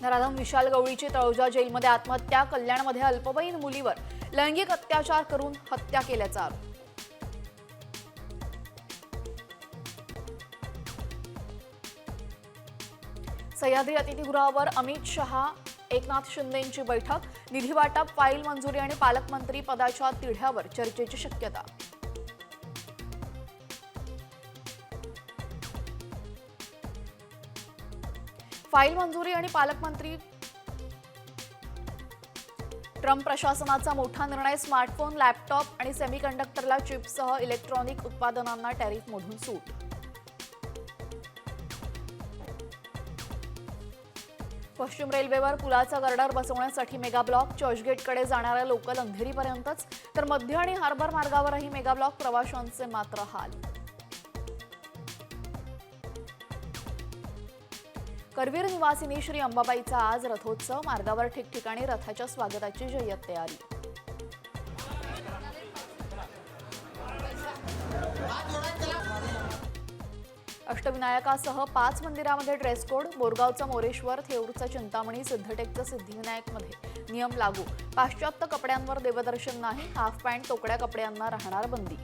नराधम विशाल गवळीची तळोजा जेलमध्ये आत्महत्या कल्याणमध्ये अल्पवयीन मुलीवर लैंगिक अत्याचार करून हत्या केल्याचा आरोप. सह्याद्री अतिथीगृहावर अमित शहा एकनाथ शिंदेंची बैठक निधी वाटप फाईल मंजुरी आणि पालकमंत्री पदाच्या तिढ्यावर चर्चेची शक्यता. फाईल मंजुरी आणि पालकमंत्री ट्रम्प प्रशासनाचा मोठा निर्णय स्मार्टफोन लॅपटॉप आणि सेमीकंडक्टरला चिपसह इलेक्ट्रॉनिक उत्पादनांना टॅरिफमधून सूट. पश्चिम रेल्वेवर पुलाचा गर्डर बसवण्यासाठी मेगा ब्लॉक चर्चगेटकडे जाणाऱ्या लोकल अंधेरीपर्यंतच तर मध्य आणि हार्बर मार्गावरही मेगा ब्लॉक प्रवाशांचे मात्र हाल. करवीर निवासिनी श्री अंबाबाईचा आज रथोत्सव मार्गावर ठिकठिकाणी रथाच्या स्वागताची जय्यत तयारी. अष्टविनायकासह पाच मंदिरामध्ये ड्रेस कोड बोरगावचा मोरेश्वर थेऊरचा चिंतामणी सिद्धटेकचं सिद्धिविनायकमध्ये. नियम लागू. पाश्चात्य कपड्यांवर देवदर्शन नाही हाफ पॅन्ट तोकड्या कपड्यांना राहणार बंदी.